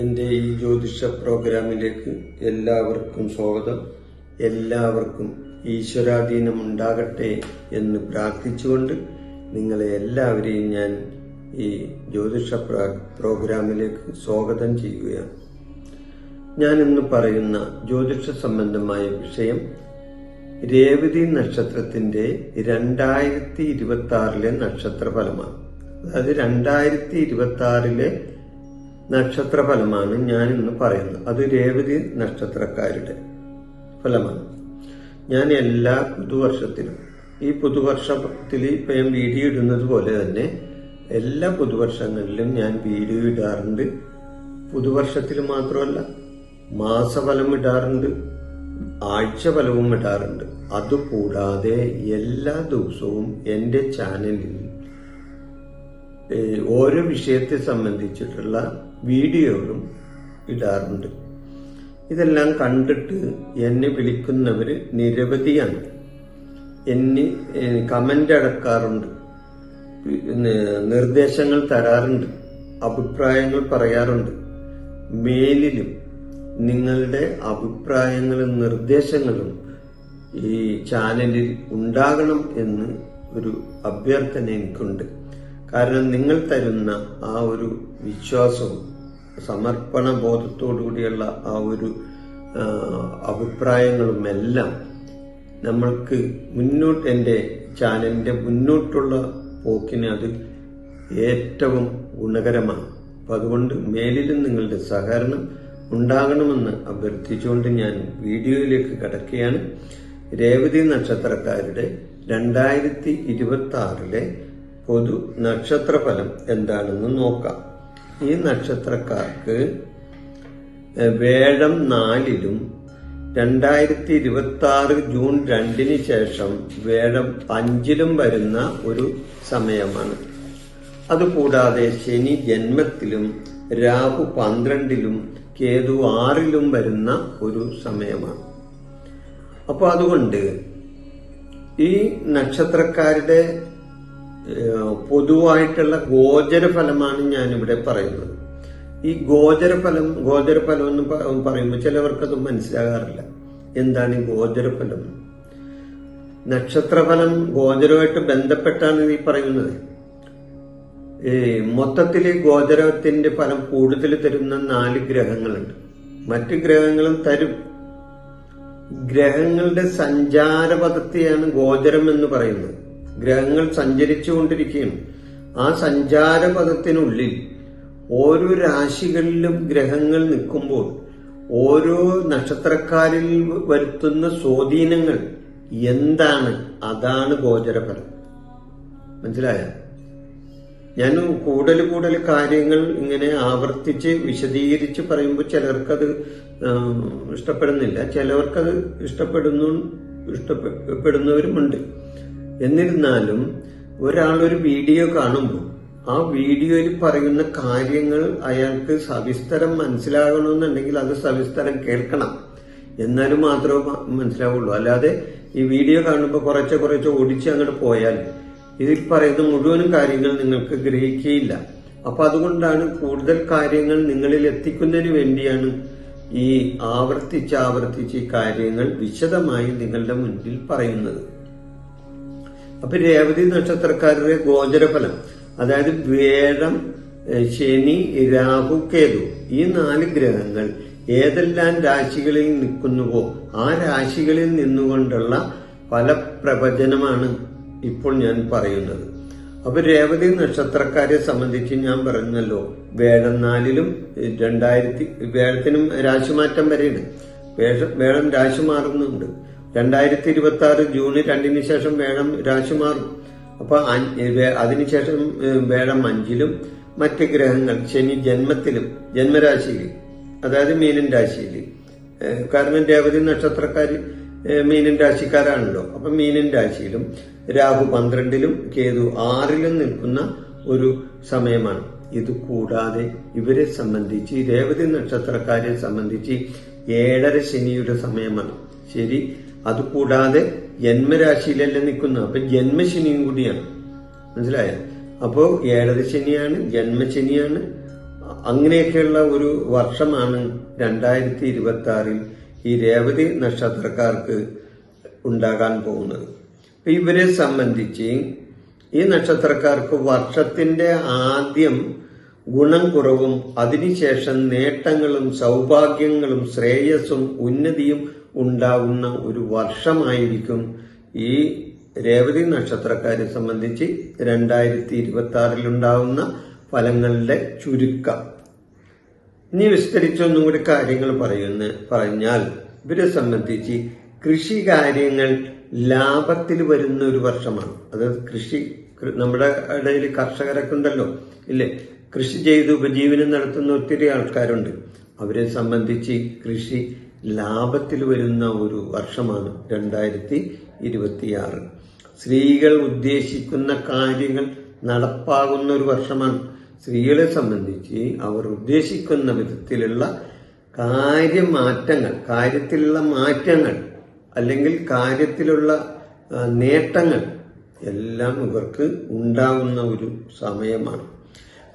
എന്റെ ഈ ജ്യോതിഷ പ്രോഗ്രാമിലേക്ക് എല്ലാവർക്കും സ്വാഗതം. എല്ലാവർക്കും ഈശ്വരാധീനം ഉണ്ടാകട്ടെ എന്ന് പ്രാർത്ഥിച്ചുകൊണ്ട് നിങ്ങളെ എല്ലാവരെയും ഞാൻ ഈ ജ്യോതിഷ പ്രോഗ്രാമിലേക്ക് സ്വാഗതം ചെയ്യുകയാണ്. ഞാൻ ഇന്ന് പറയുന്ന ജ്യോതിഷ സംബന്ധമായ വിഷയം രേവതി നക്ഷത്രത്തിന്റെ രണ്ടായിരത്തി ഇരുപത്തി ആറിലെ നക്ഷത്രഫലമാണ്. അതായത് രണ്ടായിരത്തി ഇരുപത്തി ആറിലെ നക്ഷത്രഫലമാണ് ഞാൻ ഇന്ന് പറയുന്നത്. അത് രേവതി നക്ഷത്രക്കാരുടെ ഫലമാണ്. ഞാൻ എല്ലാ പുതുവർഷത്തിലും ഈ പുതുവർഷത്തിൽ ഇപ്പൊ ഞാൻ വീഡിയോ ഇടുന്നത് പോലെ തന്നെ എല്ലാ പുതുവർഷങ്ങളിലും ഞാൻ വീഡിയോ ഇടാറുണ്ട്. പുതുവർഷത്തിൽ മാത്രമല്ല മാസഫലം ഇടാറുണ്ട്. ആഴ്ചഫലവും ഇടാറുണ്ട്. അതുകൂടാതെ എല്ലാ ദിവസവും എന്റെ ചാനലിൽ ഓരോ വിഷയത്തെ സംബന്ധിച്ചിട്ടുള്ള വീഡിയോകളും ഇടാറുണ്ട്. ഇതെല്ലാം കണ്ടിട്ട് എന്നെ വിളിക്കുന്നവർ നിരവധിയാണ്. എന്നെ കമന്റ് അടക്കാറുണ്ട്. നിർദ്ദേശങ്ങൾ തരാറുണ്ട്. അഭിപ്രായങ്ങൾ പറയാറുണ്ട്. മേലിലും നിങ്ങളുടെ അഭിപ്രായങ്ങളും നിർദ്ദേശങ്ങളും ഈ ചാനലിൽ ഉണ്ടാകണം എന്ന് ഒരു അഭ്യർത്ഥന എനിക്കുണ്ട്. കാരണം നിങ്ങൾ തരുന്ന ആ ഒരു വിശ്വാസവും സമർപ്പണ ബോധത്തോടുകൂടിയുള്ള ആ ഒരു അഭിപ്രായങ്ങളും എല്ലാം നമ്മൾക്ക് മുന്നോട്ട് എന്റെ ചാനലിന്റെ മുന്നോട്ടുള്ള പോക്കിന് അത് ഏറ്റവും ഗുണകരമാണ്. അപ്പം അതുകൊണ്ട് മേലിലും നിങ്ങളുടെ സഹകരണം ഉണ്ടാകണമെന്ന് അഭ്യർത്ഥിച്ചുകൊണ്ട് ഞാൻ വീഡിയോയിലേക്ക് കടക്കുകയാണ്. രേവതി നക്ഷത്രക്കാരുടെ രണ്ടായിരത്തി ഇരുപത്തി ആറിലെ പൊതു നക്ഷത്രഫലം എന്താണെന്ന് നോക്കാം. ഈ നക്ഷത്രക്കാർക്ക് വേഴം നാലിലും രണ്ടായിരത്തി ഇരുപത്തി ആറ് ജൂൺ രണ്ടിന് ശേഷം വേഴം അഞ്ചിലും വരുന്ന ഒരു സമയമാണ്. അതുകൂടാതെ ശനി ജന്മത്തിലും രാഹു പന്ത്രണ്ടിലും കേതു ആറിലും വരുന്ന ഒരു സമയമാണ്. അപ്പോൾ അതുകൊണ്ട് ഈ നക്ഷത്രക്കാരുടെ പൊതുവായിട്ടുള്ള ഗോചരഫലമാണ് ഞാനിവിടെ പറയുന്നത്. ഈ ഗോചരഫലം ഗോചരഫലം എന്ന് പറയുമ്പോൾ ചിലവർക്കത് മനസ്സിലാകാറില്ല. എന്താണ് ഈ ഗോചരഫലം? നക്ഷത്രഫലം ഗോചരമായിട്ട് ബന്ധപ്പെട്ടാണ് ഈ പറയുന്നത്. ഈ മൊത്തത്തിൽ ഗോചരത്തിന്റെ ഫലം കൂടുതൽ തരുന്ന നാല് ഗ്രഹങ്ങളുണ്ട്. മറ്റ് ഗ്രഹങ്ങളും തരും. ഗ്രഹങ്ങളുടെ സഞ്ചാരപഥത്തെയാണ് ഗോചരം എന്ന് പറയുന്നത്. ഗ്രഹങ്ങൾ സഞ്ചരിച്ചുകൊണ്ടിരിക്കുകയാണ്. ആ സഞ്ചാരപഥത്തിനുള്ളിൽ ഓരോ രാശികളിലും ഗ്രഹങ്ങൾ നിൽക്കുമ്പോൾ ഓരോ നക്ഷത്രക്കാരിൽ വരുത്തുന്ന സ്വാധീനങ്ങൾ എന്താണ്? അതാണ് ഗോചരഫലം. മനസ്സിലായ? ഞാൻ കൂടുതൽ കൂടുതൽ കാര്യങ്ങൾ ഇങ്ങനെ ആവർത്തിച്ച് വിശദീകരിച്ച് പറയുമ്പോൾ ചിലർക്കത് ഇഷ്ടപ്പെടുന്നില്ല. ചിലവർക്കത് ഇഷ്ടപ്പെടുന്നു ഇഷ്ടപ്പെടുന്നവരുമുണ്ട്. എന്നിരുന്നാലും ഒരാളൊരു ഒരു വീഡിയോ കാണുമ്പോൾ ആ വീഡിയോയിൽ പറയുന്ന കാര്യങ്ങൾ അയാൾക്ക് സവിസ്തരം മനസ്സിലാകണമെന്നുണ്ടെങ്കിൽ അത് സവിസ്തരം കേൾക്കണം. എന്നാലും മാത്രമേ മനസ്സിലാവുള്ളൂ. അല്ലാതെ ഈ വീഡിയോ കാണുമ്പോൾ കുറച്ച് കുറച്ച് ഓടിച്ച് അങ്ങോട്ട് പോയാൽ ഇതിൽ പറയുന്ന മുഴുവനും കാര്യങ്ങൾ നിങ്ങൾക്ക് ഗ്രഹിക്കുകയില്ല. അപ്പൊ അതുകൊണ്ടാണ് കൂടുതൽ കാര്യങ്ങൾ നിങ്ങളിൽ എത്തിക്കുന്നതിന് വേണ്ടിയാണ് ഈ ആവർത്തിച്ച് ആവർത്തിച്ച് ഈ കാര്യങ്ങൾ വിശദമായി നിങ്ങളുടെ മുൻപിൽ പറയുന്നത്. അപ്പൊ രേവതി നക്ഷത്രക്കാരുടെ ഗോചരഫലം അതായത് വേഴം ശനി രാഹു കേതു ഈ നാല് ഗ്രഹങ്ങൾ ഏതെല്ലാം രാശികളിൽ നിൽക്കുന്നുവോ ആ രാശികളിൽ നിന്നുകൊണ്ടുള്ള ഫലപ്രവചനമാണ് ഇപ്പോൾ ഞാൻ പറയുന്നത്. അപ്പൊ രേവതി നക്ഷത്രക്കാരെ സംബന്ധിച്ച് ഞാൻ പറഞ്ഞല്ലോ വേഴം നാലിലും രണ്ടായിരത്തി വേഴത്തിനും രാശിമാറ്റം വരെയാണ് വേഴം രാശി മാറുന്നുണ്ട്. രണ്ടായിരത്തി ഇരുപത്തി ആറ് ജൂണിൽ രണ്ടിന് ശേഷം വേഴം രാശി മാറും. അപ്പൊ അതിനുശേഷം വേഴം അഞ്ചിലും മറ്റ് ഗ്രഹങ്ങൾ ശനി ജന്മത്തിലും ജന്മരാശിയിൽ അതായത് മീനൻ രാശിയിൽ കാരണം രേവതി നക്ഷത്രക്കാർ മീനൻ രാശിക്കാരാണല്ലോ. അപ്പൊ മീനൻ രാശിയിലും രാഹു പന്ത്രണ്ടിലും കേതു ആറിലും നിൽക്കുന്ന ഒരു സമയമാണ്. ഇത് കൂടാതെ ഇവരെ സംബന്ധിച്ച് രേവതി നക്ഷത്രക്കാരെ സംബന്ധിച്ച് ഏഴര ശനിയുടെ സമയമാണ്. ശരി അതുകൂടാതെ ജന്മരാശിയിലല്ല നിൽക്കുന്ന അപ്പൊ ജന്മശനിയും കൂടിയാണ്. മനസ്സിലായ? അപ്പോ ഏഴര ശനിയാണ് ജന്മശനിയാണ്. അങ്ങനെയൊക്കെയുള്ള ഒരു വർഷമാണ് രണ്ടായിരത്തി ഇരുപത്തി ആറിൽ ഈ രേവതി നക്ഷത്രക്കാർക്ക് ഉണ്ടാകാൻ പോകുന്നത്. ഇവരെ സംബന്ധിച്ച് ഈ നക്ഷത്രക്കാർക്ക് വർഷത്തിന്റെ ആദ്യം ഗുണം കുറവും അതിനുശേഷം നേട്ടങ്ങളും സൗഭാഗ്യങ്ങളും ശ്രേയസ്സും ഉന്നതിയും ഉണ്ടാകുന്ന ഒരു വർഷമായിരിക്കും ഈ രേവതി നക്ഷത്രക്കാരെ സംബന്ധിച്ച് രണ്ടായിരത്തി ഇരുപത്തി ആറിലുണ്ടാവുന്ന ഫലങ്ങളുടെ ചുരുക്കം. ഇനി വിസ്തരിച്ചൊന്നും കൂടി കാര്യങ്ങൾ പറയുന്ന പറഞ്ഞാൽ ഇവരെ സംബന്ധിച്ച് കൃഷി കാര്യങ്ങൾ ലാഭത്തിൽ വരുന്ന ഒരു വർഷമാണ്. അത് കൃഷി നമ്മുടെ ഇടയിൽ കർഷകരൊക്കെ ഉണ്ടല്ലോ ഇല്ലേ? കൃഷി ചെയ്ത് ഉപജീവനം നടത്തുന്ന ഒത്തിരി ആൾക്കാരുണ്ട്. അവരെ സംബന്ധിച്ച് കൃഷി ലാഭത്തിൽ വരുന്ന ഒരു വർഷമാണ് രണ്ടായിരത്തി ഇരുപത്തിയാറ് സ്ത്രീകൾ ഉദ്ദേശിക്കുന്ന കാര്യങ്ങൾ നടപ്പാകുന്ന ഒരു വർഷമാണ്. സ്ത്രീകളെ സംബന്ധിച്ച് അവർ ഉദ്ദേശിക്കുന്ന വിധത്തിലുള്ള കാര്യമാറ്റങ്ങൾ കാര്യത്തിലുള്ള മാറ്റങ്ങൾ അല്ലെങ്കിൽ കാര്യത്തിലുള്ള നേട്ടങ്ങൾ എല്ലാം ഇവർക്ക് ഉണ്ടാകുന്ന ഒരു സമയമാണ്.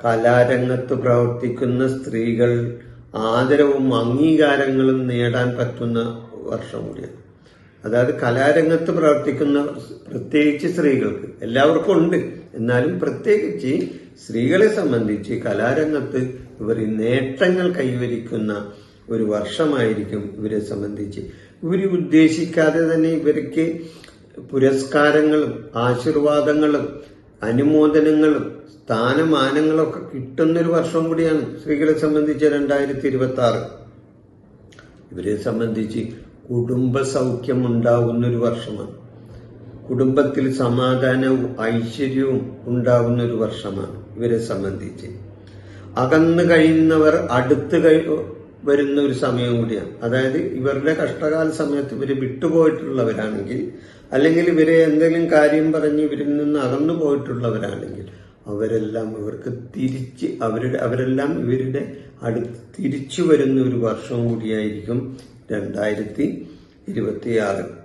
കലാരംഗത്ത് പ്രവർത്തിക്കുന്ന സ്ത്രീകൾ ആദരവും അംഗീകാരങ്ങളും നേടാൻ പറ്റുന്ന വർഷം കൂടിയാണ്. അതായത് കലാരംഗത്ത് പ്രവർത്തിക്കുന്ന പ്രത്യേകിച്ച് സ്ത്രീകൾക്ക് എല്ലാവർക്കും ഉണ്ട്. എന്നാലും പ്രത്യേകിച്ച് സ്ത്രീകളെ സംബന്ധിച്ച് കലാരംഗത്ത് ഇവർ നേട്ടങ്ങൾ കൈവരിക്കുന്ന ഒരു വർഷമായിരിക്കും ഇവരെ സംബന്ധിച്ച് ഇവർ ഉദ്ദേശിക്കാതെ തന്നെ ഇവർക്ക് പുരസ്കാരങ്ങളും ആശീർവാദങ്ങളും അനുമോദനങ്ങളും സ്ഥാനമാനങ്ങളൊക്കെ കിട്ടുന്നൊരു വർഷം കൂടിയാണ് സ്ത്രീകളെ സംബന്ധിച്ച് രണ്ടായിരത്തി ഇരുപത്തി ആറ് ഇവരെ സംബന്ധിച്ച് കുടുംബ സൗഖ്യം ഉണ്ടാകുന്ന ഒരു വർഷമാണ്. കുടുംബത്തിൽ സമാധാനവും ഐശ്വര്യവും ഉണ്ടാകുന്ന ഒരു വർഷമാണ് ഇവരെ സംബന്ധിച്ച്. അകന്നു കഴിയുന്നവർ അടുത്ത് വരുന്ന ഒരു സമയം കൂടിയാണ്. അതായത് ഇവരുടെ കഷ്ടകാല സമയത്ത് ഇവർ വിട്ടുപോയിട്ടുള്ളവരാണെങ്കിൽ അല്ലെങ്കിൽ ഇവരെ എന്തെങ്കിലും കാര്യം പറഞ്ഞ് ഇവരിൽ നിന്ന് അകന്നു പോയിട്ടുള്ളവരാണെങ്കിൽ അവരെല്ലാം ഇവർക്ക് തിരിച്ച് അവരുടെ അവരെല്ലാം ഇവരുടെ അടുത്ത് തിരിച്ചു വരുന്ന ഒരു വർഷം കൂടിയായിരിക്കും രണ്ടായിരത്തി ഇരുപത്തിയാറ്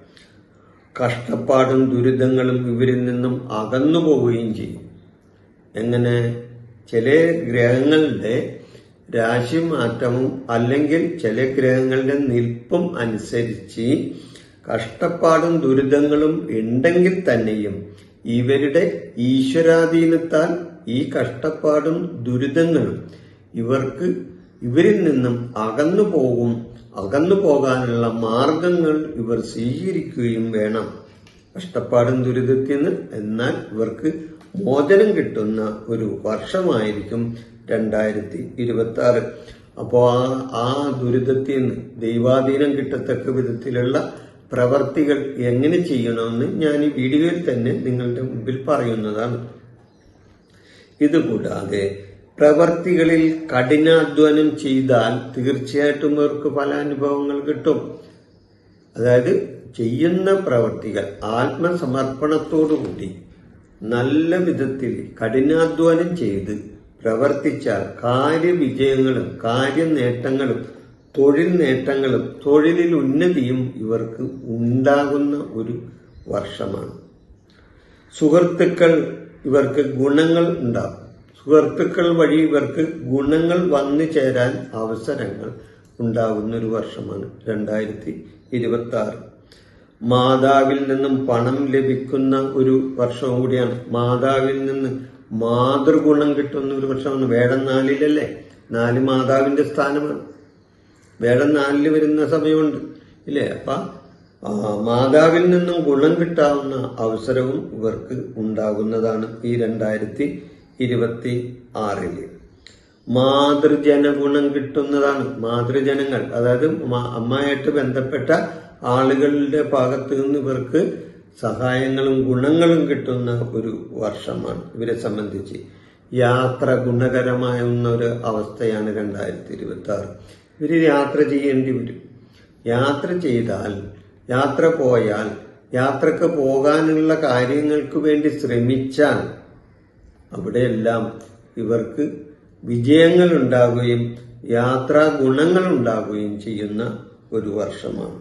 കഷ്ടപ്പാടും ദുരിതങ്ങളും ഇവരിൽ നിന്നും അകന്നു പോവുകയും ചെയ്യും. എങ്ങനെ? ചില ഗ്രഹങ്ങളുടെ രാശിമാറ്റവും അല്ലെങ്കിൽ ചില ഗ്രഹങ്ങളുടെ നിൽപ്പും അനുസരിച്ച് കഷ്ടപ്പാടും ദുരിതങ്ങളും ഉണ്ടെങ്കിൽ തന്നെയും ഇവരുടെ ഈശ്വരാധീനത്താൽ ഈ കഷ്ടപ്പാടും ദുരിതങ്ങളും ഇവർക്ക് ഇവരിൽ നിന്നും അകന്നു പോകും അകന്നു പോകാനുള്ള മാർഗങ്ങൾ ഇവർ സ്വീകരിക്കുകയും വേണം. കഷ്ടപ്പാടും ദുരിതത്തിൽ നിന്ന് എന്നാൽ ഇവർക്ക് മോചനം കിട്ടുന്ന ഒരു വർഷമായിരിക്കും രണ്ടായിരത്തി ഇരുപത്തി ആറ് അപ്പോൾ ആ ആ ദുരിതത്തിൽ നിന്ന് ദൈവാധീനം കിട്ടത്തക്ക വിധത്തിലുള്ള പ്രവർത്തികൾ എങ്ങനെ ചെയ്യണമെന്ന് ഞാൻ ഈ വീഡിയോയിൽ തന്നെ നിങ്ങളുടെ മുമ്പിൽ പറയുന്നതാണ്. ഇതുകൂടാതെ പ്രവർത്തികളിൽ കഠിനാധ്വാനം ചെയ്താൽ തീർച്ചയായിട്ടും അവർക്ക് പല അനുഭവങ്ങൾ കിട്ടും. അതായത് ചെയ്യുന്ന പ്രവർത്തികൾ ആത്മസമർപ്പണത്തോടുകൂടി നല്ല വിധത്തിൽ കഠിനാധ്വാനം ചെയ്ത് പ്രവർത്തിച്ചാൽ കാര്യവിജയങ്ങളും കാര്യനേട്ടങ്ങളും തൊഴിൽ നേട്ടങ്ങളും തൊഴിലിൽ ഉന്നതിയും ഇവർക്ക് ഉണ്ടാകുന്ന ഒരു വർഷമാണ്. സുഹൃത്തുക്കൾ ഇവർക്ക് ഗുണങ്ങൾ ഉണ്ടാകും സുഹൃത്തുക്കൾ വഴി ഇവർക്ക് ഗുണങ്ങൾ വന്നു ചേരാൻ അവസരങ്ങൾ ഉണ്ടാകുന്ന ഒരു വർഷമാണ് രണ്ടായിരത്തി ഇരുപത്തി ആറ് മാതാവിൽ നിന്നും പണം ലഭിക്കുന്ന ഒരു വർഷവും കൂടിയാണ്. മാതാവിൽ നിന്ന് മാതൃഗുണം കിട്ടുന്ന ഒരു പക്ഷമാണ് വേടം നാലിലല്ലേ? നാല് മാതാവിന്റെ സ്ഥാനമാണ്. വേടം നാലിൽ വരുന്ന സമയമുണ്ട് ഇല്ലേ? അപ്പൊ മാതാവിൽ നിന്നും ഗുണം കിട്ടാവുന്ന അവസരവും ഇവർക്ക് ഉണ്ടാകുന്നതാണ് ഈ രണ്ടായിരത്തി ഇരുപത്തി ആറിൽ. മാതൃജന ഗുണം കിട്ടുന്നതാണ്. മാതൃജനങ്ങൾ അതായത് അമ്മയായിട്ട് ബന്ധപ്പെട്ട ആളുകളുടെ ഭാഗത്ത് നിന്ന് ഇവർക്ക് സഹായങ്ങളും ഗുണങ്ങളും കിട്ടുന്ന ഒരു വർഷമാണ്. ഇവരെ സംബന്ധിച്ച് യാത്ര ഗുണകരമായ ഒരു അവസ്ഥയാണ് രണ്ടായിരത്തി ഇരുപത്തി ആറ് ഇവർ യാത്ര ചെയ്യേണ്ടി വരും. യാത്ര ചെയ്താൽ യാത്ര പോയാൽ യാത്രയ്ക്ക് പോകാനുള്ള കാര്യങ്ങൾക്ക് വേണ്ടി ശ്രമിച്ചാൽ അവിടെയെല്ലാം ഇവർക്ക് വിജയങ്ങൾ ഉണ്ടാകുകയും യാത്രാ ഗുണങ്ങൾ ഉണ്ടാകുകയും ചെയ്യുന്ന ഒരു വർഷമാണ്.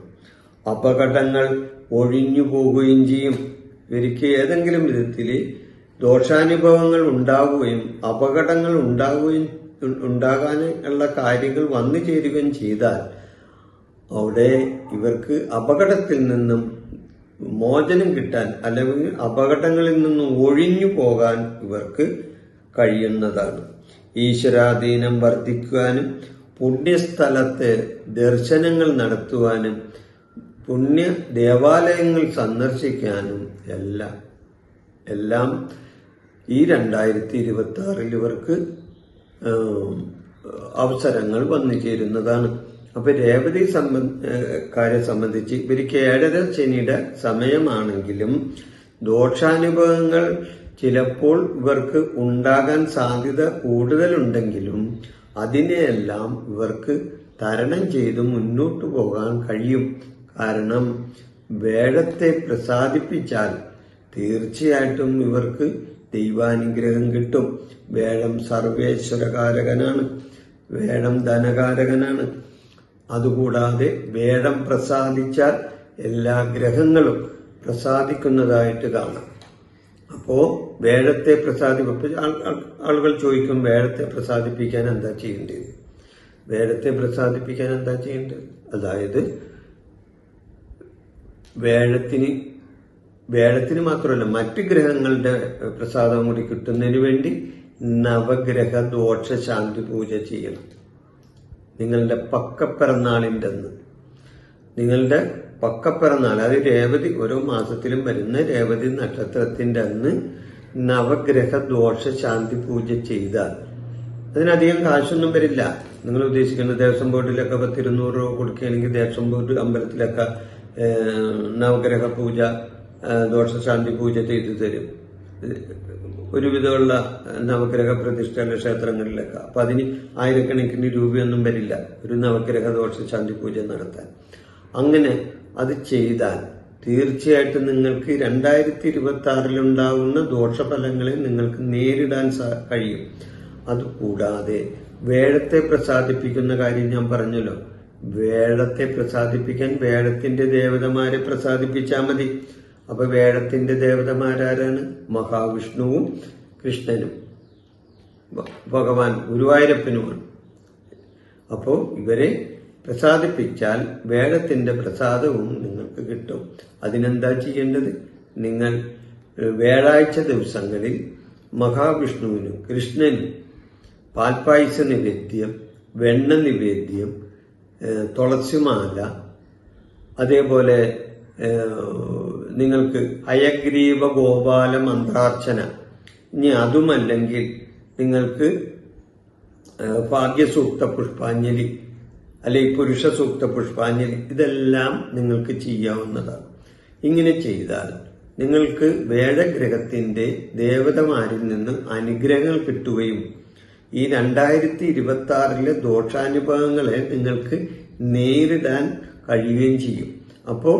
അപകടങ്ങൾ ഒഴിഞ്ഞു പോകുകയും ചെയ്യും. ഇവർക്ക് ഏതെങ്കിലും വിധത്തിൽ ദോഷാനുഭവങ്ങൾ ഉണ്ടാവുകയും അപകടങ്ങൾ ഉണ്ടാവുകയും ഉണ്ടാകാനുള്ള കാര്യങ്ങൾ വന്നു ചേരുകയും ചെയ്താൽ അവിടെ ഇവർക്ക് അപകടത്തിൽ നിന്നും മോചനം കിട്ടാൻ അല്ലെങ്കിൽ അപകടങ്ങളിൽ നിന്നും ഒഴിഞ്ഞു പോകാൻ ഇവർക്ക് കഴിയുന്നതാണ്. ഈശ്വരാധീനം വർദ്ധിക്കുവാനും പുണ്യസ്ഥലത്തെ ദർശനങ്ങൾ നടത്തുവാനും പുണ്യ ദേവാലയങ്ങൾ സന്ദർശിക്കാനും എല്ലാം എല്ലാം ഈ രണ്ടായിരത്തി ഇരുപത്തി ആറിൽ ഇവർക്ക് അവസരങ്ങൾ വന്നു ചേരുന്നതാണ്. അപ്പൊ രേവതി സംബന്ധക്കാരെ സംബന്ധിച്ച് ഇവർക്ക് ഏഴര ശനിയുടെ സമയമാണെങ്കിലും ദോഷാനുഭവങ്ങൾ ചിലപ്പോൾ ഇവർക്ക് ഉണ്ടാകാൻ സാധ്യത കൂടുതലുണ്ടെങ്കിലും അതിനെയെല്ലാം ഇവർക്ക് തരണം ചെയ്ത് മുന്നോട്ട് പോകാൻ കഴിയും. കാരണം വേഴത്തെ പ്രസാദിപ്പിച്ചാൽ തീർച്ചയായിട്ടും ഇവർക്ക് ദൈവാനുഗ്രഹം കിട്ടും. വേഴം സർവേശ്വരകാരകനാണ്. വേഴം ധനകാരകനാണ്. അതുകൂടാതെ വേഴം പ്രസാദിച്ചാൽ എല്ലാ ഗ്രഹങ്ങളും പ്രസാദിക്കുന്നതായിട്ട് കാണാം. അപ്പോ വേഴത്തെ പ്രസാദിപ്പ ആൾ- ആൾ- ആളുകൾ ചോദിക്കും വേഴത്തെ പ്രസാദിപ്പിക്കാൻ എന്താ ചെയ്യേണ്ടത്? വേഴത്തെ പ്രസാദിപ്പിക്കാൻ എന്താ ചെയ്യേണ്ടത്? അതായത് വേഴത്തിന് വേഴത്തിന് മാത്രമല്ല മറ്റ് ഗ്രഹങ്ങളുടെ പ്രസാദം കൂടി കിട്ടുന്നതിന് വേണ്ടി നവഗ്രഹ ദോഷ ശാന്തി പൂജ ചെയ്യണം. നിങ്ങളുടെ പക്കപ്പിറന്നാളിന്റെ അന്ന് നിങ്ങളുടെ പക്കപ്പിറന്നാൾ അത് രേവതി ഓരോ മാസത്തിലും വരുന്ന രേവതി നക്ഷത്രത്തിന്റെ അന്ന് നവഗ്രഹ ദോഷ ശാന്തി പൂജ ചെയ്താൽ. അതിനധികം കാശൊന്നും വരില്ല. നിങ്ങൾ ഉദ്ദേശിക്കുന്ന ദേവസ്വം ബോർഡിലൊക്കെ പത്തിരുന്നൂറ് രൂപ കൊടുക്കുകയാണെങ്കിൽ ദേവസ്വം ബോർഡ് അമ്പലത്തിലൊക്കെ നവഗ്രഹ പൂജ ദോഷശാന്തി പൂജ ചെയ്തു തരും. ഒരുവിധമുള്ള നവഗ്രഹ പ്രതിഷ്ഠയുള്ള ക്ഷേത്രങ്ങളിലൊക്കെ. അപ്പൊ അതിന് ആയിരക്കണക്കിന് രൂപയൊന്നും വരില്ല. ഒരു നവഗ്രഹ ദോഷശാന്തി പൂജ നടത്താൻ. അങ്ങനെ അത് ചെയ്താൽ തീർച്ചയായിട്ടും നിങ്ങൾക്ക് രണ്ടായിരത്തി ഇരുപത്തി ആറിലുണ്ടാവുന്ന ദോഷഫലങ്ങളെ നിങ്ങൾക്ക് നേരിടാൻ കഴിയും. അതുകൂടാതെ വേഴത്തെ പ്രസാദിപ്പിക്കുന്ന കാര്യം ഞാൻ പറഞ്ഞല്ലോ. വേഴത്തെ പ്രസാദിപ്പിക്കാൻ വേടത്തിന്റെ ദേവതമാരെ പ്രസാദിപ്പിച്ചാൽ മതി. അപ്പൊ വേഴത്തിന്റെ ദേവതമാരാരാണ്? മഹാവിഷ്ണുവും കൃഷ്ണനും. ഭഗവാൻ ഗുരുവായൂരപ്പനുമാണ്. അപ്പോ ഇവരെ പ്രസാദിപ്പിച്ചാൽ വേടത്തിന്റെ പ്രസാദവും നിങ്ങൾക്ക് കിട്ടും. അതിനെന്താ ചെയ്യേണ്ടത്? നിങ്ങൾ വേളാഴ്ച ദിവസങ്ങളിൽ മഹാവിഷ്ണുവിനും കൃഷ്ണനും പാൽപ്പായസ നിവേദ്യം വെണ്ണ നിവേദ്യം തുളസിമാല അതേപോലെ നിങ്ങൾക്ക് അയഗ്രീവ ഗോപാല മന്ത്രാർച്ചന. ഇനി അതുമല്ലെങ്കിൽ നിങ്ങൾക്ക് ഭാഗ്യസൂക്ത പുഷ്പാഞ്ജലി അല്ലെങ്കിൽ പുരുഷ സൂക്ത പുഷ്പാഞ്ജലി ഇതെല്ലാം നിങ്ങൾക്ക് ചെയ്യാവുന്നതാണ്. ഇങ്ങനെ ചെയ്താൽ നിങ്ങൾക്ക് വേഴഗ്രഹത്തിന്റെ ദേവതമാരിൽ നിന്ന് അനുഗ്രഹങ്ങൾ കിട്ടുകയും ഈ രണ്ടായിരത്തി ഇരുപത്തി ആറിലെ ദോഷാനുഭവങ്ങളെ നിങ്ങൾക്ക് നേരിടാൻ കഴിയുകയും ചെയ്യും. അപ്പോൾ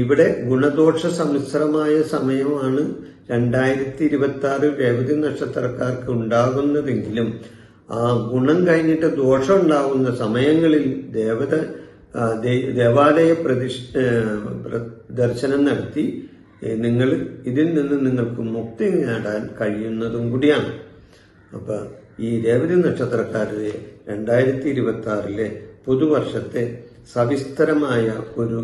ഇവിടെ ഗുണദോഷ സമ്മിശ്രമായ സമയമാണ് രണ്ടായിരത്തി ഇരുപത്തി ആറ് രേവതി നക്ഷത്രക്കാർക്ക് ഉണ്ടാകുന്നതെങ്കിലും ആ ഗുണം കഴിഞ്ഞിട്ട് ദോഷം ഉണ്ടാകുന്ന സമയങ്ങളിൽ ദേവത ദേവാലയ പ്രതിഷ് ദർശനം നടത്തി നിങ്ങൾ ഇതിൽ നിന്ന് നിങ്ങൾക്ക് മുക്തി നേടാൻ കഴിയുന്നതും കൂടിയാണ്. അപ്പൊ ഈ രേവതി നക്ഷത്രക്കാരുടെ രണ്ടായിരത്തി ഇരുപത്തി ആറിലെ പുതുവർഷത്തെ സവിസ്തരമായ ഒരു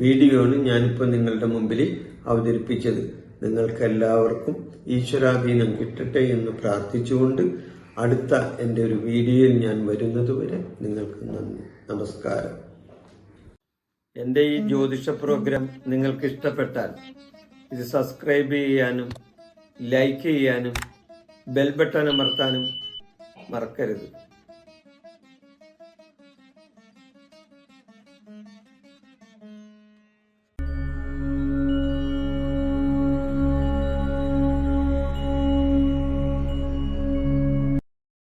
വീഡിയോ വീഡിയോയാണ് ഞാനിപ്പോൾ നിങ്ങളുടെ മുമ്പിൽ അവതരിപ്പിച്ചത്. നിങ്ങൾക്ക് എല്ലാവർക്കും ഈശ്വരാധീനം കിട്ടട്ടെ എന്ന് പ്രാർത്ഥിച്ചുകൊണ്ട് അടുത്ത എന്റെ ഒരു വീഡിയോയിൽ ഞാൻ വരുന്നതുവരെ നിങ്ങൾക്ക് നന്ദി നമസ്കാരം. എന്റെ ഈ ജ്യോതിഷ പ്രോഗ്രാം നിങ്ങൾക്ക് ഇഷ്ടപ്പെട്ടാൽ ഇത് സബ്സ്ക്രൈബ് ചെയ്യാനും ലൈക്ക് ചെയ്യാനും ബെൽ ബട്ടൺ അമർത്താനും മറക്കരുത്.